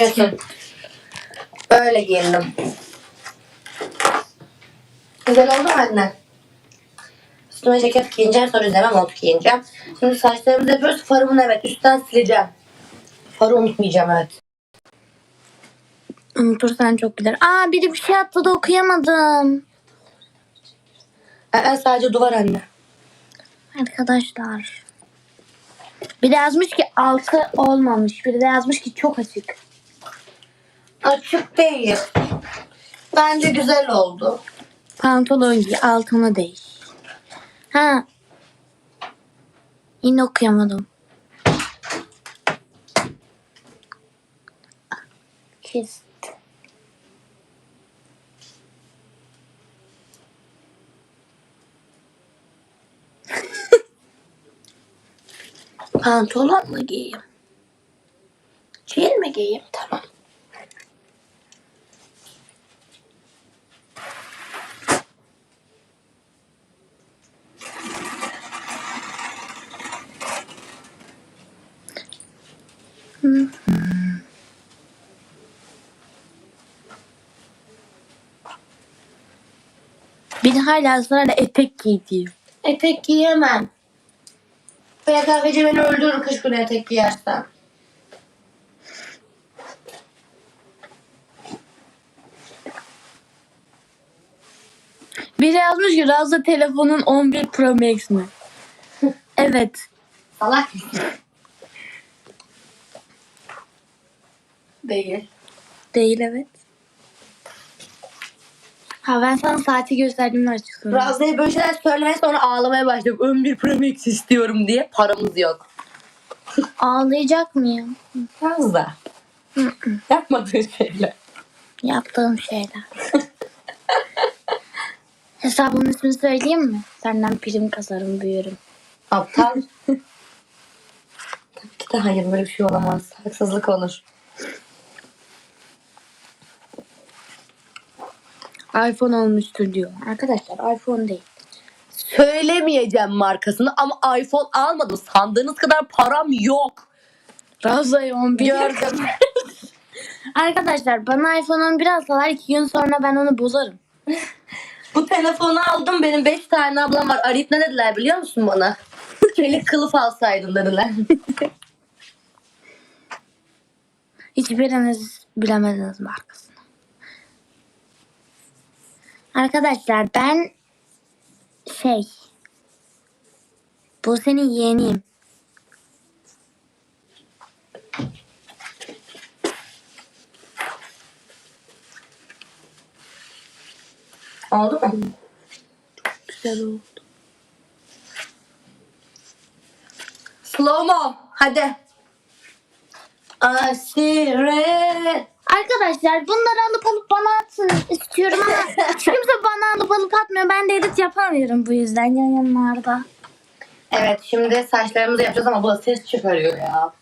Görmüyorsun. Böyle giyindim. Güzel oldu mu anne? Üstüme ceket giyineceğim sonra üzerime mont giyineceğim. Şimdi saçlarımızı yapıyoruz. Farımı evet üstten sileceğim. Farı unutmayacağım evet. Unutursan çok gider. Aa biri bir şey attı da okuyamadım. Ee, sadece duvar anne. Arkadaşlar. Biri yazmış ki altı olmamış. Biri de yazmış ki çok açık. Açık değil. Bence güzel oldu. Pantolon giy altına değiş. Ha. Yine okuyamadım. Kist. Pantolon mu giyeyim? Jean mi giyeyim? Tamam. Biri hala ısrarla etek giy diyor. Etek giyemem. Veya kahveci beni öldürür kış günü etek giyersem. Biri yazmış ki Razda telefonun 11 Pro Max mi? evet. Salak? Değil. Değil evet. Ha ben sana saati gösterdiğimde açık söyleyeyim. Razlı'ya böyle şeyler söylemeye sonra ağlamaya başladım. 11 Pro Max istiyorum diye paramız yok. Ağlayacak mıyım? Razlı. Yapmadığın şeyler. Yaptığım şeyler. Hesabımın ismini söyleyeyim mi? Senden prim kasarım büyürüm. Aptal. Tabii ki de hayır böyle bir şey olamaz. Haksızlık olur. iPhone olmuştur diyor. Arkadaşlar iPhone değil. Söylemeyeceğim markasını ama iPhone almadım. Sandığınız kadar param yok. Raza'yı 11 Gördüm. Arkadaşlar bana iPhone 11 alsalar 2 gün sonra ben onu bozarım. Bu telefonu aldım. Benim 5 tane ablam var. Arayıp ne dediler biliyor musun bana? Çelik kılıf alsaydın dediler. Hiçbiriniz bilemediniz markasını. Arkadaşlar ben şey bu senin yeğeniyim. Oldu mu? Güzel oldu. Slow mo. Hadi. Asire. Arkadaşlar bunları alıp alıp bana atsın istiyorum ama hiç kimse bana alıp alıp atmıyor. Ben de edit yapamıyorum bu yüzden yayınlarda. Evet şimdi saçlarımızı yapacağız ama bu da ses çıkarıyor ya.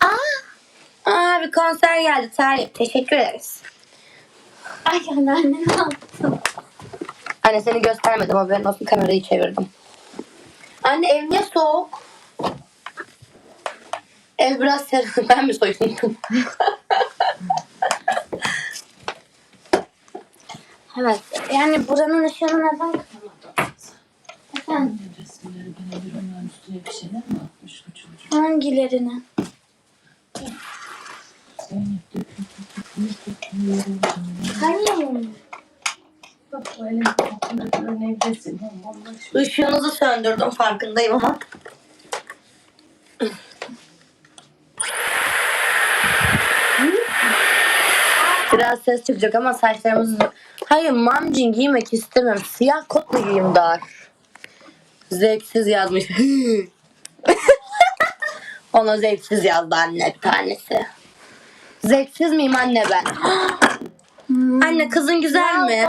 Aa, Aa bir konser geldi Talip. Teşekkür ederiz. ay anneanne ne yaptın? Anne seni göstermedim haberin olsun kamerayı çevirdim. Anne ev niye soğuk? Ev biraz serin. Ben mi soyundum? Evet. Yani buranın ışığını neden kısamadın? Efendim? Resimleri gene bir onların üstüne bir şeyler mi atmış bu çocuk? Hangilerini? Zeynep döküm döküm döküm döküm. Hayır. Bak bu elin altında. Işığınızı söndürdüm farkındayım ama. Biraz ses çıkacak ama saçlarımız... Hayır mamcin giymek istemiyorum. Siyah kot mu giyeyim dar? Zevksiz yazmış. Ona zevksiz yazdı anne tanesi. Zevksiz miyim anne ben? anne kızın güzel mi?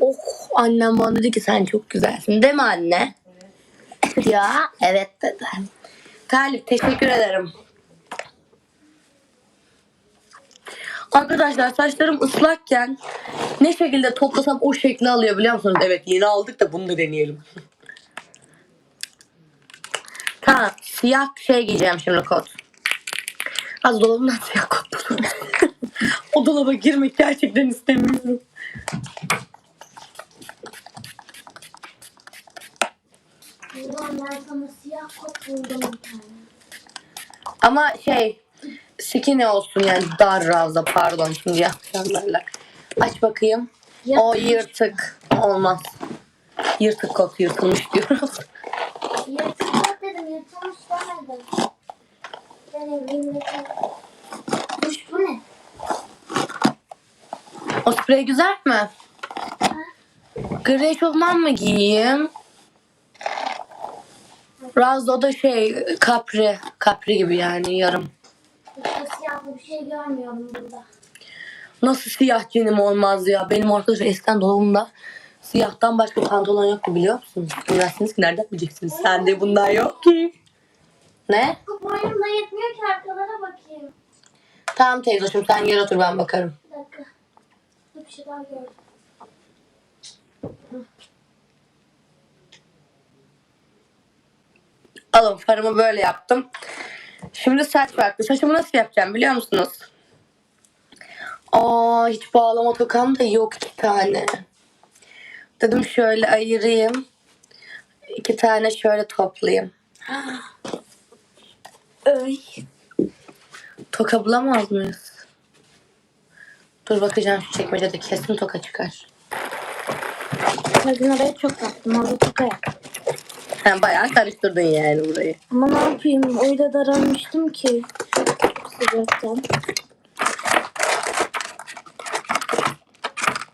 Oh annem bana dedi ki sen çok güzelsin değil mi anne? ya evet dedi. Talip teşekkür ederim. Arkadaşlar saçlarım ıslakken ne şekilde toplasam o şekli alıyor biliyor musunuz? Evet yeni aldık da bunu da deneyelim. tamam siyah şey giyeceğim şimdi kot. Az dolabımdan siyah koptu. o dolaba girmek gerçekten istemiyorum. Ulan ben sana siyah kot buldum bir tane. Ama şey skinny olsun yani dar ravza pardon şimdi yanlarla. Aç bakayım. O yırtık olmaz. Yırtık kot yırtılmış diyoruz. Yırtılmış dedim yırtılmış demedim. Benim. Kuş bu ne? O sprey güzel mi? Gri eşofman mı giyeyim? Ravza o da şey kapri. Kapri gibi yani yarım. Şey görmüyorum burada. Nasıl siyah cinim olmaz ya? Benim arkadaşlar eskiden dolabımda siyahtan başka pantolon yoktu biliyor musunuz? Bilmezsiniz ki nereden bileceksiniz? Sende bundan yok ki. Ne? Bu boyumda yetmiyor ki arkalara bakayım. Tamam teyzeciğim sen gel otur ben bakarım. Bir dakika. Bir şey daha gördüm. Alın farımı böyle yaptım. Şimdi saç farklı. Saçımı nasıl yapacağım biliyor musunuz? Aa hiç bağlama tokam da yok iki tane. Dedim şöyle ayırayım. İki tane şöyle toplayayım. Öy. Toka bulamaz mıyız? Dur bakacağım şu çekmecede kesin toka çıkar. Kadın oraya çok baktım. Orada çok ayak. Sen bayağı karıştırdın yani burayı. Ama ne yapayım? Öyle daralmıştım ki. Sıcaktan.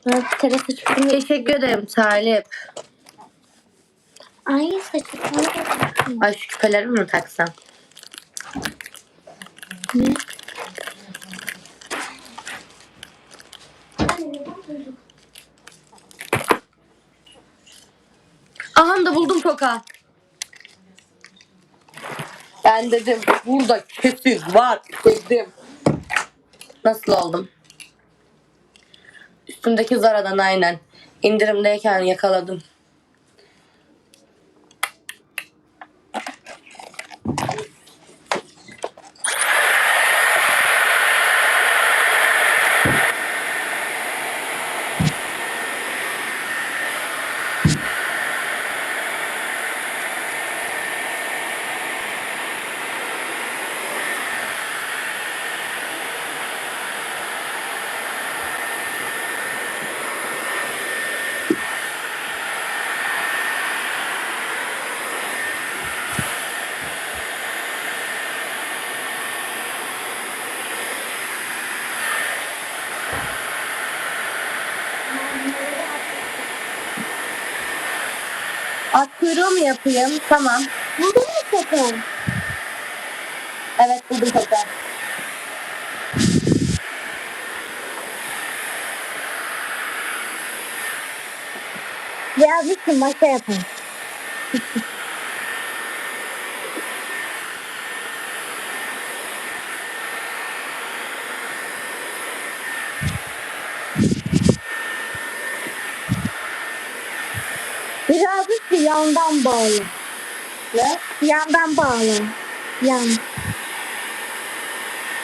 Ben terasa çıktım. Teşekkür ederim Talip. Ay saçım. Ay şu küpelerimi mi taksam? Ne? Aha da buldum toka. Ben dedim burada kesin var dedim. Nasıl oldum? Üstümdeki Zara'dan aynen. İndirimdeyken yakaladım. At mu yapayım? Tamam. Buldun mu sakın? Evet buldum toka. Yazmışsın başka yapalım. Birazcık da yandan bağlı. Ne? Yandan bağlı. Yan.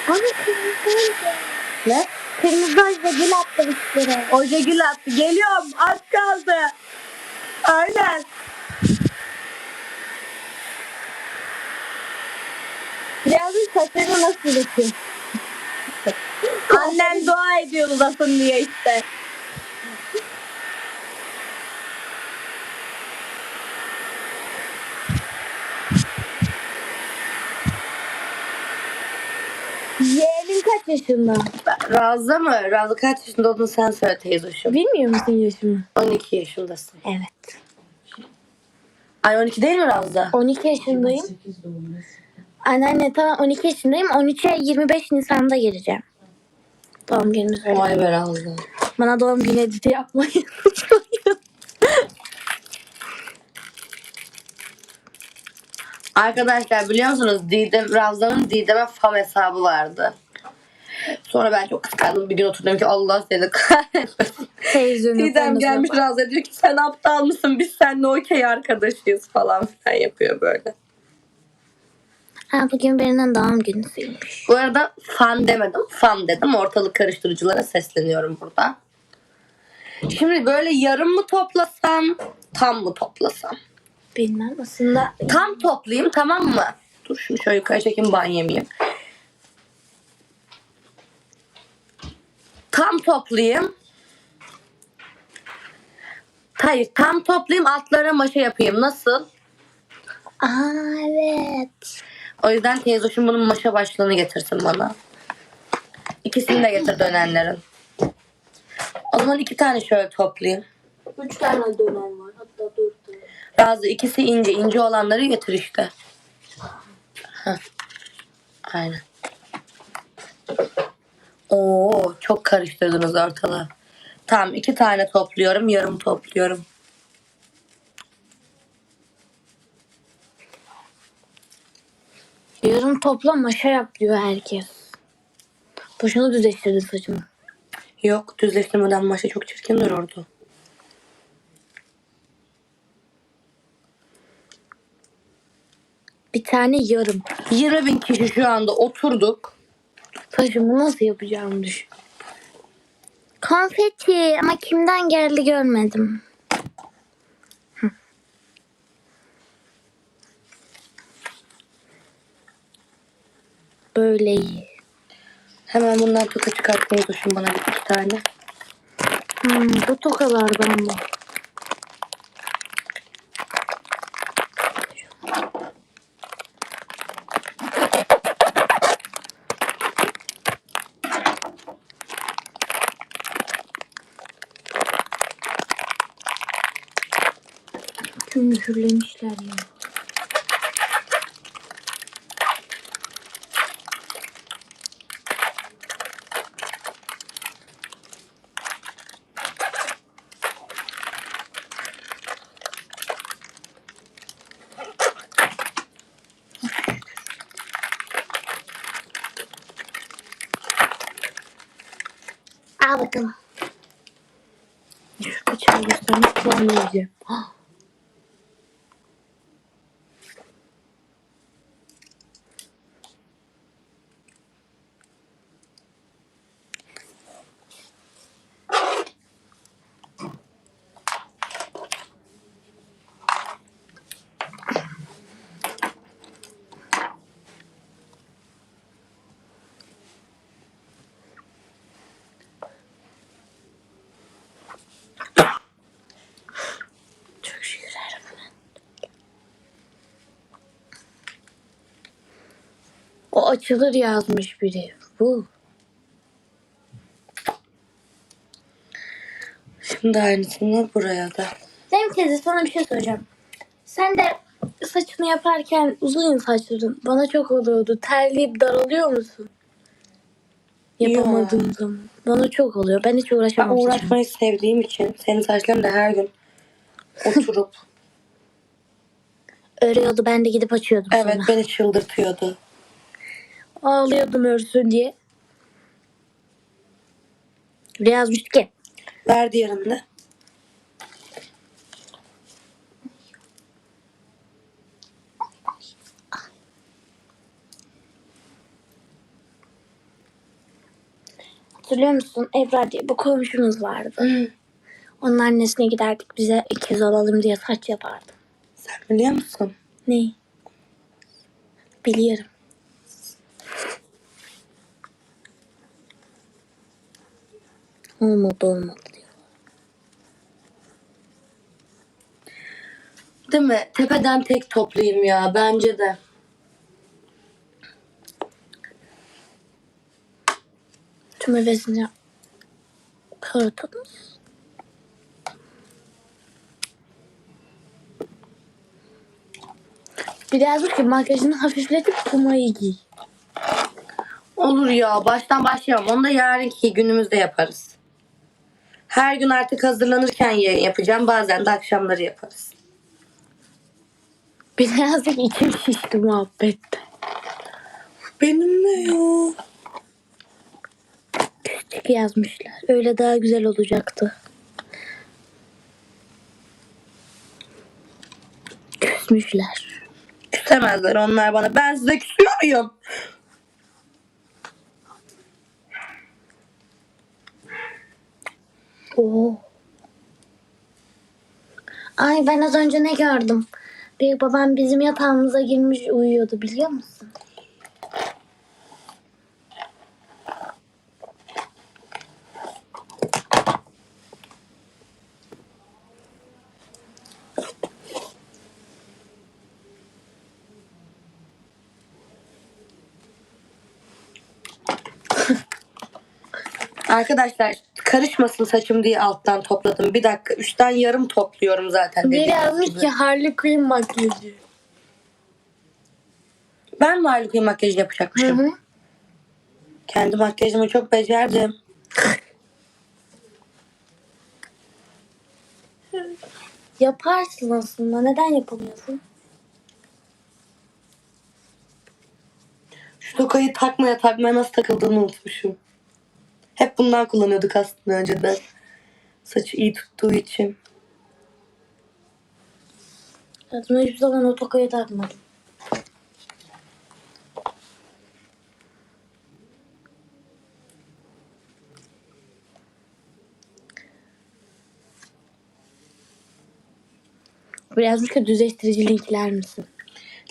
Ama kırmızı Ne? Kırmızı oje gül attı üstüne. Oje gül attı. Geliyorum. Az kaldı. Aynen. Birazcık saçını nasıl döküyor? Annem dua ediyor uzasın diye işte. Yeğenin kaç yaşında? Razı mı? Razı kaç yaşında olduğunu sen söyle teyzoşum. Bilmiyor musun yaşını? 12 yaşındasın. Evet. Ay 12 değil mi Razı? 12 yaşındayım. 8 doğumlu. Anneanne tamam 12 yaşındayım. 13'e 25 Nisan'da gireceğim. Doğum gününü söyle. Vay be Razı. Bana doğum günü editi yapmayı unutmayın. Arkadaşlar biliyor musunuz Didem, Ravza'nın Didem'e fam hesabı vardı. Sonra ben çok kıskandım. Bir gün oturdum ki Allah seni kahretmesin. Televizyonun Didem gelmiş Ravza diyor ki sen aptal mısın? Biz seninle okey arkadaşıyız falan filan yapıyor böyle. Ha bugün birinin doğum günüsüymüş. Bu arada fan demedim. Fan dedim. Ortalık karıştırıcılara sesleniyorum burada. Şimdi böyle yarım mı toplasam, tam mı toplasam? Bilmem aslında Tam toplayayım tamam mı? Dur şunu şöyle yukarı çekeyim ban yemeyeyim. Tam toplayayım. Hayır tam toplayayım altlara maşa yapayım. Nasıl? Aa evet. O yüzden teyzoşum bunun maşa başlığını getirsin bana. İkisini de getir dönenlerin. O zaman iki tane şöyle toplayayım. Üç tane dönem var. Hatta dört tane. Bazı ikisi ince. ince olanları getir işte. Heh. Aynen. Oo, çok karıştırdınız ortalığı. Tamam iki tane topluyorum. Yarım topluyorum. Yarın topla maşa yap diyor herkes. Boşuna düzleştirdi saçımı. Yok düzleştirmeden maşa çok çirkin dururdu. Bir tane yarım. 20 bin kişi şu anda oturduk. Saçımı nasıl yapacağımı düşün. Konfeti ama kimden geldi görmedim. Hı. Böyle iyi. Hemen bundan toka çıkartmayı düşün bana bir iki tane. Hmm, bu tokalardan mı? Mühürlemişler ya. Al bakalım. Şu kaçarı göstermek kullanmayacağım. Çok açılır yazmış biri. Bu. Şimdi aynısını buraya da. Zeynep teyze sana bir şey soracağım. Sen de saçını yaparken uzun saçların bana çok oluyordu. Terleyip daralıyor musun? Yapamadığım zaman. Bana çok oluyor. Ben hiç Ben uğraşamam. saçımla. uğraşmayı sevdiğim için senin saçların da her gün oturup Örüyordu ben de gidip açıyordum evet sonra. beni çıldırtıyordu. Ağlıyordum örsün diye. Bir yazmıştı ki. Ver diğerinde. Hatırlıyor musun? Ebrar diye bir komşumuz vardı. Onun annesine giderdik bize ikiz olalım diye saç yapardı. Sen biliyor musun? Ne? Biliyorum. Olmadı olmadı diyor. Değil mi? Tepeden tek toplayayım ya bence de. Tüm hevesini kuruttunuz. Bir de yazmış ki makyajını hafifletip kumayı giy. Olur ya baştan başlayalım. Onu da yarınki günümüzde yaparız. Her gün artık hazırlanırken yayın yapacağım. Bazen de akşamları yaparız. Bir de yazdık içim şişti muhabbette. Benim ne ya? Küçük yazmışlar. Öyle daha güzel olacaktı. Küsmüşler. Küsemezler onlar bana. Ben size küsüyor muyum? Oo. Ay ben az önce ne gördüm? Büyük babam bizim yatağımıza girmiş uyuyordu biliyor musun? Arkadaşlar karışmasın saçım diye alttan topladım. Bir dakika. Üstten yarım topluyorum zaten. Biri yazmış ki Harley Quinn makyajı. Ben mi Harley Quinn makyajı Hı yapacakmışım? hı. Kendi makyajımı çok becerdim. Yaparsın aslında. Neden yapamıyorsun? Şu tokayı takmaya takmaya nasıl takıldığını unutmuşum. Hep bundan kullanıyorduk aslında önceden. Saçı iyi tuttuğu için. Hayatımda hiçbir zaman o tokayı takmadım. Bir yazmış ki düzleştirici linkler misin?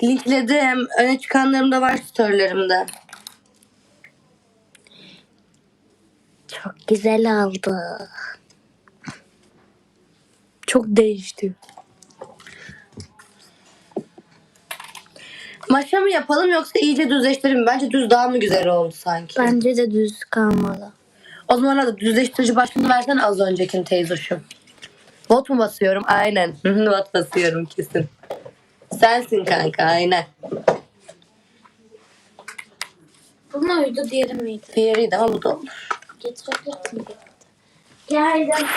Linkledim. Öne çıkanlarım da var storylerimde. Çok güzel oldu. Çok değişti. Maşa mı yapalım yoksa iyice düzleştirelim? Bence düz daha mı güzel oldu sanki? Bence de düz kalmalı. O zaman hadi düzleştirici başlığını versene az öncekini teyzoşum. Bot mu basıyorum? Aynen. Bot basıyorum kesin. Sensin kanka aynen. Bu muydu diğeri miydi? Diğeriydi ama bu da olur. Getirebilirsin. Geldim.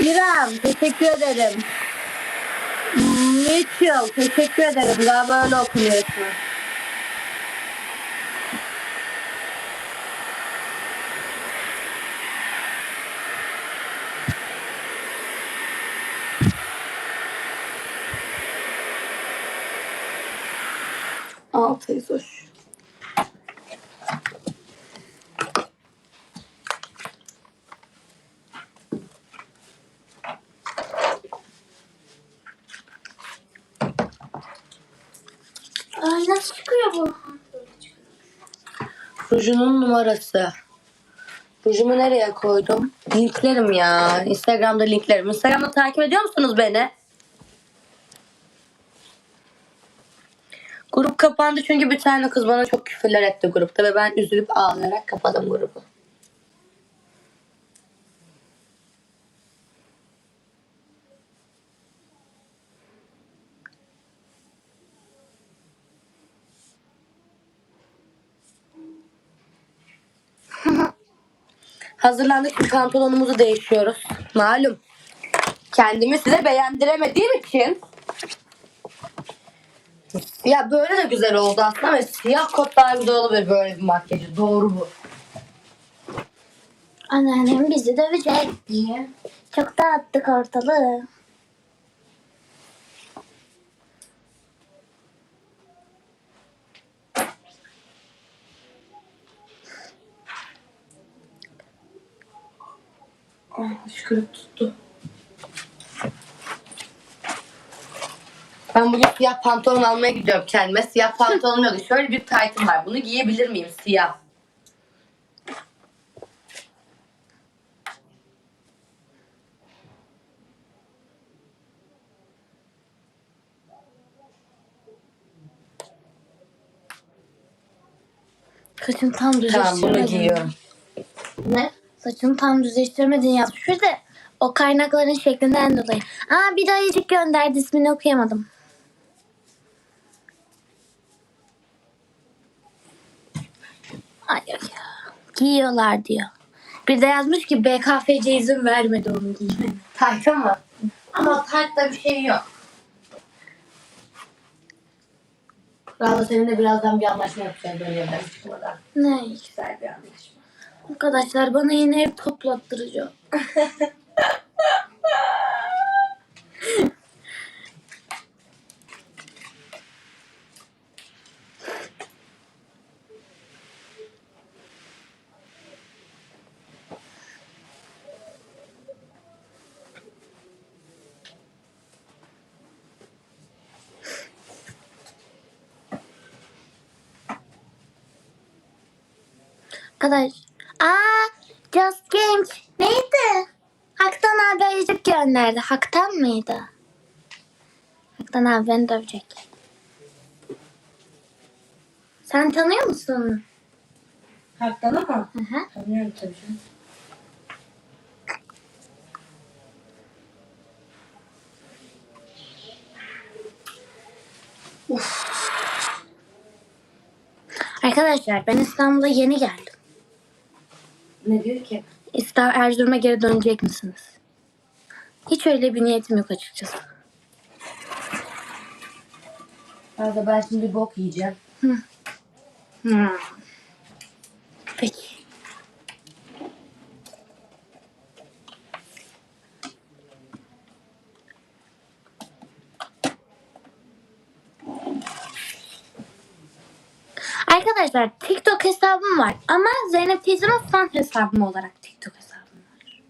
İrem teşekkür ederim. Mitchell teşekkür ederim. Galiba böyle okunuyor ismi. Altıyız hoş. Ay nasıl çıkıyor bu? Rujunun numarası. Rujumu nereye koydum? Linklerim ya. Instagram'da linklerim. Instagram'da takip ediyor musunuz beni? Grup kapandı çünkü bir tane kız bana çok küfürler etti grupta ve ben üzülüp ağlayarak kapadım grubu. Hazırlandık şimdi pantolonumuzu değişiyoruz. Malum. Kendimi size beğendiremediğim için. Ya böyle de güzel oldu aslında ve siyah kot daha güzel olabilir böyle bir makyajı. Doğru bu. Anneannem bizi dövecek diye. Çok dağıttık ortalığı. Ay hıçkırık tuttu. Ben bugün siyah pantolon almaya gidiyorum kendime. Siyah pantolon yok. Şöyle bir taytım var. Bunu giyebilir miyim siyah? Kaçın tam düzleştirmedim. Tamam bunu giyiyorum. Ne? Saçını tam düzleştirmedin yazmış. Bir de o kaynakların şeklinden dolayı. Aa bir de ayıcık gönderdi ismini okuyamadım. Ay ay. Giyiyorlar diyor. Bir de yazmış ki BKFC izin vermedi onu giymene. Tayta mı? Ama taytta bir şey yok. Rada seninle birazdan bir anlaşma yapacağız böyle evden çıkmadan. Ne? Güzel bir anlaşma. Arkadaşlar bana yine ev toplattıracak. Arkadaş. Aa, Just Games. Neydi? Haktan abi ayıcık gönderdi. Haktan mıydı? Haktan abi beni dövecek. Sen tanıyor musun onu? Haktan ama. Hı hı. Tanıyorum tabii canım. Arkadaşlar ben İstanbul'a yeni geldim. Ne diyor ki? İstanbul Erzurum'a geri dönecek misiniz? Hiç öyle bir niyetim yok açıkçası. Rada ben şimdi bok yiyeceğim. Hmm. Arkadaşlar TikTok hesabım var ama Zeynep teyzemin fan hesabım olarak TikTok hesabım var.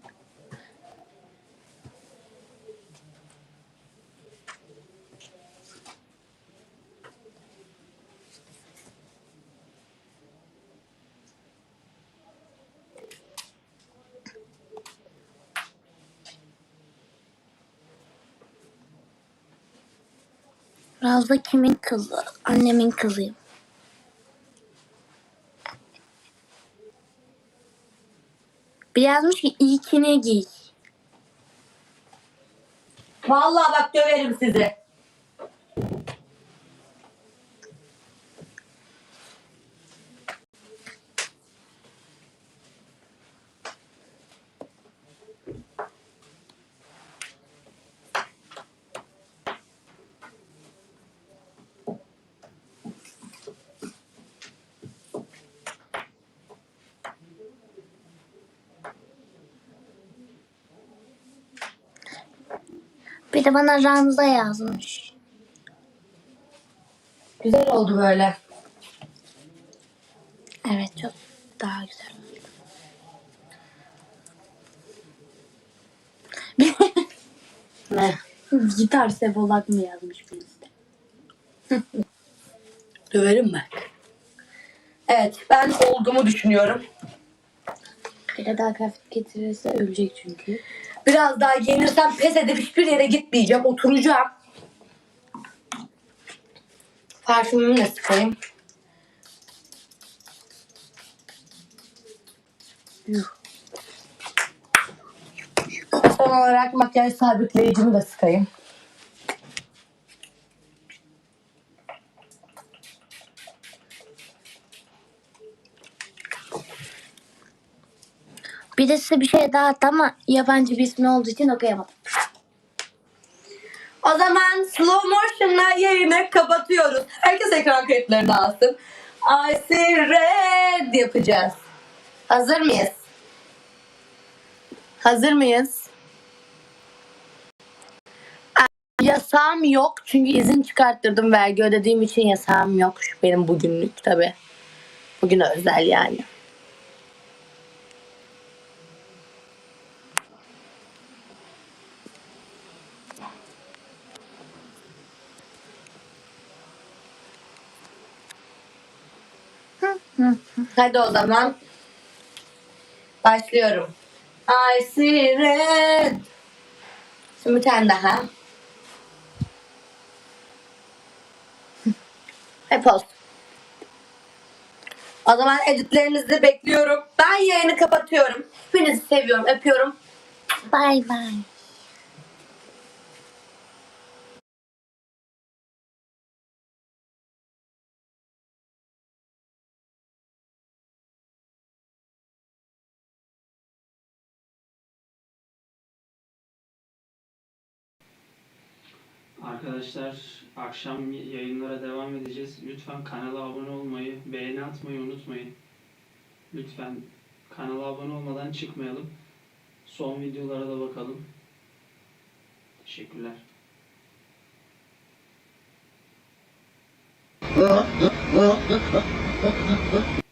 Razda kimin kızı? Annemin kızıyım. Bir yazmış ki ilkini giy. Vallahi bak döverim sizi. De bana Ramza yazmış. Güzel oldu böyle. Evet çok daha güzel. Ne? Gitar sebolak mı yazmış birisi. Döverim ben. Evet ben olduğumu düşünüyorum. Bir de daha kıyafet getirirse ölecek çünkü. Biraz daha giyinirsem pes edip hiçbir yere gitmeyeceğim. Oturacağım. Parfümümü de sıkayım. Yuh. Son olarak makyaj sabitleyicimi de sıkayım. Bir de size bir şey daha attı ama yabancı bir ismi olduğu için okuyamadım. O zaman slow motion'la yayını kapatıyoruz. Herkes ekran kayıtlarını alsın. I see red yapacağız. Hazır mıyız? Hazır mıyız? Yasağım yok çünkü izin çıkarttırdım vergi ödediğim için yasağım yok. Şu benim bugünlük tabi. Bugün özel yani. Hadi o zaman. Başlıyorum. I see red. Şimdi bir tane daha. Hep olsun. O zaman editlerinizi bekliyorum. Ben yayını kapatıyorum. Hepinizi seviyorum, öpüyorum. Bay bay. Arkadaşlar akşam yayınlara devam edeceğiz. Lütfen kanala abone olmayı, beğeni atmayı unutmayın. Lütfen kanala abone olmadan çıkmayalım. Son videolara da bakalım. Teşekkürler.